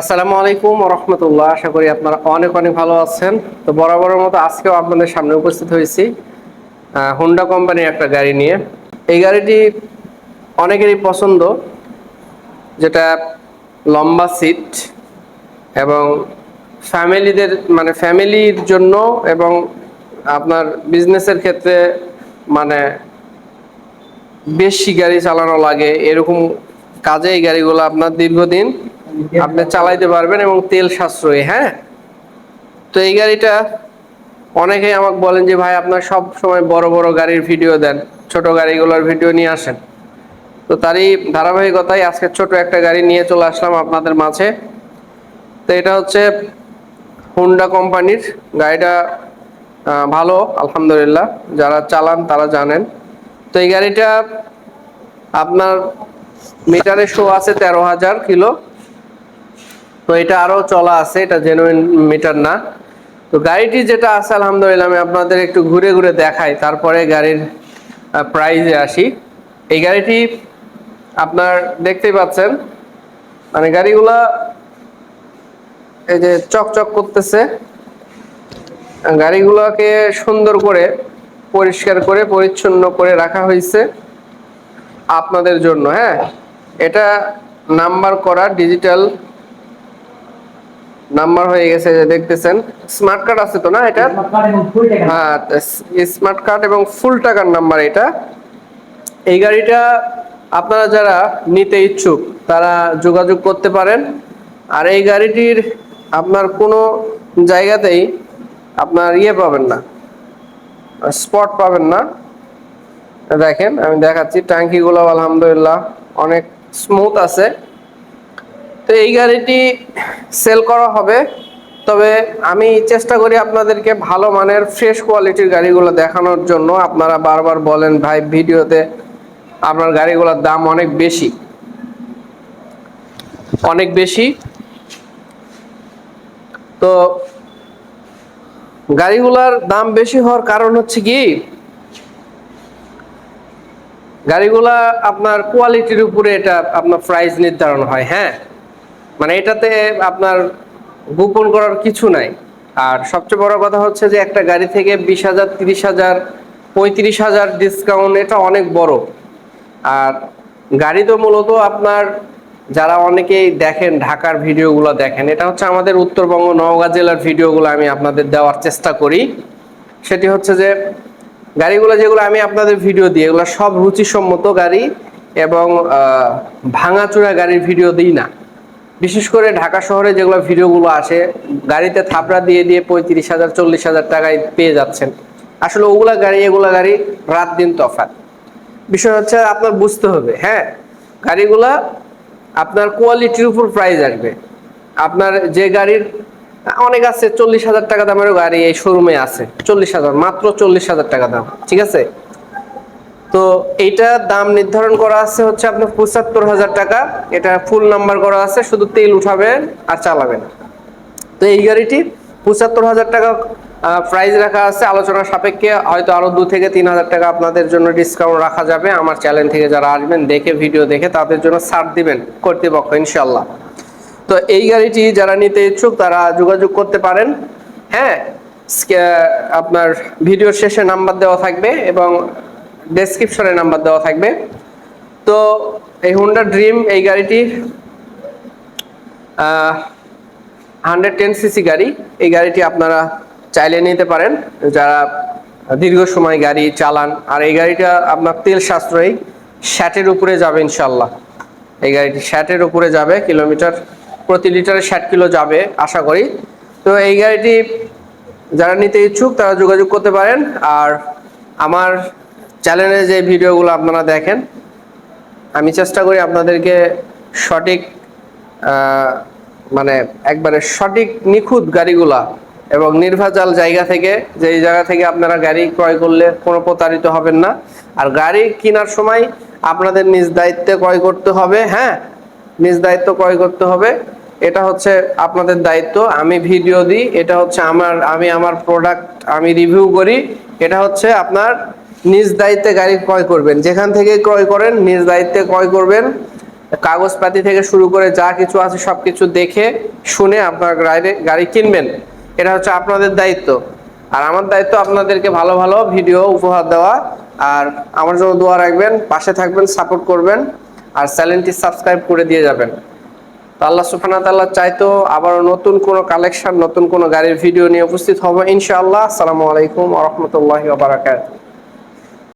আসসালামু আলাইকুম রহমতুল্লাহ। আশা করি আপনারা অনেক অনেক ভালো আছেন। তো বরাবরের মতো আজকেও আপনাদের সামনে উপস্থিত হয়েছি হুন্ডা কোম্পানির একটা গাড়ি নিয়ে। এই গাড়িটি অনেকেরই পছন্দ, যেটা লম্বা সিট এবং ফ্যামিলিদের মানে ফ্যামিলির জন্য এবং আপনার বিজনেসের ক্ষেত্রে মানে বেশি গাড়ি চালানো লাগে। এরকম কাজে এই গাড়িগুলো আপনার দীর্ঘদিন আপনি চালাইতে পারবেন এবং তেল সাশ্রয়ী হ্যাঁ? তো এই গাড়িটা অনেকেই আমাকে বলেন যে, ভাই, আপনার সব সময় বড় বড় গাড়ির ভিডিও দেন, ছোট গাড়িগুলোর ভিডিও নিয়ে আসেন। তো তারই ধারাবাহিকতায় আজকে ছোট একটা গাড়ি নিয়ে চলে আসলাম আপনাদের মাঝে। তো এটা হচ্ছে হুন্ডা কোম্পানির গাড়িটা ভালো, আলহামদুলিল্লাহ। যারা চালান, তারা জানেন। তো এই গাড়িটা আপনার মিটারে শো আছে তেরো হাজার কিলো। তো এটা আরও চলা আছে, এটা জেনুইন মিটার না। তো গাড়িটি যেটা আছে, আলহামদুলিল্লাহ, আমি আপনাদের একটু ঘুরে ঘুরে দেখাই, তারপরে গাড়ির প্রাইজে আসি। এই গাড়িটি আপনার দেখতেই পাচ্ছেন মানে গাড়িগুলা এই যে চকচক করতেছে, গাড়িগুলোকে সুন্দর করে, পরিষ্কার করে, পরিচ্ছন্ন করে রাখা হয়েছে আপনাদের জন্য হ্যাঁ। এটা নাম্বার করা ডিজিটাল নাম্বার হয়ে গেছে যে দেখতেছেন। স্মার্ট কার্ড আছে তো না এটা? হ্যাঁ স্মার্ট কার্ড এবং ফুল টাকার নাম্বার এটা। এই গাড়িটা আপনারা যারা নিতে ইচ্ছুক তারা যোগাযোগ করতে পারেন। আর এই গাড়িটির আপনার কোনো জায়গাতেই আপনার ইয়ে পাবেন না স্পট পাবেন না। দেখেন আমি দেখাচ্ছি। ট্যাঙ্কিগুলো আলহামদুলিল্লাহ অনেক স্মুথ আছে। তো এই গাড়িটি সেল করা হবে। তবে আমি চেষ্টা করি আপনাদেরকে ভালো মানের ফ্রেশ কোয়ালিটির গাড়িগুলো দেখানোর জন্য। আপনারা বারবার বলেন, ভাই, ভিডিওতে আপনার গাড়িগুলোর দাম অনেক বেশি। অনেক বেশি। তো গাড়িগুলার দাম বেশি হওয়ার কারণ হচ্ছে কি? গাড়িগুলা আপনার কোয়ালিটির উপরে এটা আপনার প্রাইস নির্ধারণ হয় হ্যাঁ? মানে এটাতে আপনার গোপন করার কিছু নাই। আর সবচেয়ে বড় কথা হচ্ছে যে একটা গাড়ি থেকে বিশ হাজার, তিরিশ হাজার, পঁয়ত্রিশ হাজার ডিসকাউন্ট এটা অনেক বড়। আর গাড়ি তো মূলত আপনার যারা অনেকেই দেখেন, ঢাকার ভিডিওগুলো দেখেন, এটা হচ্ছে আমাদের উত্তরবঙ্গ, নওগাঁ জেলার ভিডিওগুলো আমি আপনাদের দেওয়ার চেষ্টা করি। সেটি হচ্ছে যে গাড়িগুলো যেগুলো আমি আপনাদের ভিডিও দিই, এগুলো সব রুচিসম্মত গাড়ি এবং ভাঙাচোরা গাড়ির ভিডিও দিই না। বিশেষ করে ঢাকা শহরে যেগুলো ভিডিওগুলো আসে গাড়িতে থাপড়া দিয়ে দিয়ে পঁয়ত্রিশ হাজার, চল্লিশ হাজার টাকায় পেয়ে যাচ্ছেন। আসলে ওগুলা গাড়ি, এগুলা গাড়ি রাত দিন তফাৎ। বিষয় হচ্ছে আপনার বুঝতে হবে হ্যাঁ গাড়িগুলা আপনার কোয়ালিটির উপর প্রাইস আসবে। আপনার যে গাড়ির, অনেক আছে, চল্লিশ হাজার টাকা দামেরও গাড়ি এই শোরুমে আছে, চল্লিশ হাজার, মাত্র চল্লিশ হাজার টাকা দাম, ঠিক আছে? তো এইটা দাম নির্ধারণ করা আছে হচ্ছে আপনার পঁচাত্তর হাজার টাকা। এটা ফুল নাম্বার করা আছে, শুধু তেল উঠাবেন আর চালাবেন তো এই গাড়িটি পঁচাত্তর হাজার টাকা প্রাইস রাখা আছে। আলোচনা সাপেক্ষে হয়তো আরও দু থেকে তিন হাজার টাকা আপনাদের জন্য ডিসকাউন্ট রাখা যাবে। আমার চ্যানেল থেকে যারা আসবেন, দেখে ভিডিও দেখে তাদের জন্য ছাড় দিবেন কর্তৃপক্ষ ইনশাল্লাহ তো এই গাড়িটি যারা নিতে ইচ্ছুক, তারা যোগাযোগ করতে পারেন। হ্যাঁ আপনার ভিডিওর শেষে নাম্বার দেওয়া থাকবে এবং ডেসক্রিপশনে নাম্বার দেওয়া থাকবে। তো এই হুন্ডা ড্রিম এই গাড়িটি হান্ড্রেড টেন সিসি গাড়ি। এই গাড়িটি আপনারা চাইলে নিতে পারেন। যারা দীর্ঘ সময় গাড়ি চালান, আর এই গাড়িটা আপনার তেল সাশ্রয়ী ষাটের উপরে যাবে ইনশাল্লাহ এই গাড়িটি ষাটের উপরে যাবে, কিলোমিটার প্রতি লিটারে ষাট কিলো যাবে, আশা করি। তো এই গাড়িটি যারা নিতে ইচ্ছুক, তারা যোগাযোগ করতে পারেন। আর আমার চ্যানেলে যে ভিডিওগুলো আপনারা দেখেন, আমি চেষ্টা করি আপনাদেরকে সঠিক মানে একবারে সঠিক নিখুঁত গাড়িগুলা এবং নির্ভাজাল জায়গা থেকে যে জায়গা থেকে আপনারা গাড়ি ক্রয় করলে কোনো প্রতারিত হবেন না। আর গাড়ি কেনার সময় আপনাদের নিজ দায়িত্বে ক্রয় করতে হবে হ্যাঁ? নিজ দায়িত্ব ক্রয় করতে হবে। এটা হচ্ছে আপনাদের দায়িত্ব। আমি ভিডিও দিই, এটা হচ্ছে আমার, আমি আমার প্রোডাক্ট আমি রিভিউ করি। এটা হচ্ছে আপনার নিজ দায়িত্বে গাড়ি ক্রয় করবেন। যেখান থেকে ক্রয় করেন, নিজ দায়িত্বে ক্রয় করবেন। কাগজপাতি থেকে শুরু করে যা কিছু আছে সব কিছু দেখে শুনে আপনার গাড়ি গাড়ি কিনবেন। এটা হচ্ছে আপনাদের দায়িত্ব। আর আমার দায়িত্ব আপনাদেরকে ভালো ভালো ভিডিও উপহার দেওয়া। আর আমার জন্য দোয়া রাখবেন, পাশে থাকবেন, সাপোর্ট করবেন, আর চ্যানেলটি সাবস্ক্রাইব করে দিয়ে যাবেন। তো আল্লাহ সুফানা তাল্লাহ চাইতো আবারও নতুন কোনো কালেকশন, নতুন কোনো গাড়ির ভিডিও নিয়ে উপস্থিত হব ইনশাআল্লাহ। আসসালামু আলাইকুম রহমতুল্লাহ বারাকাত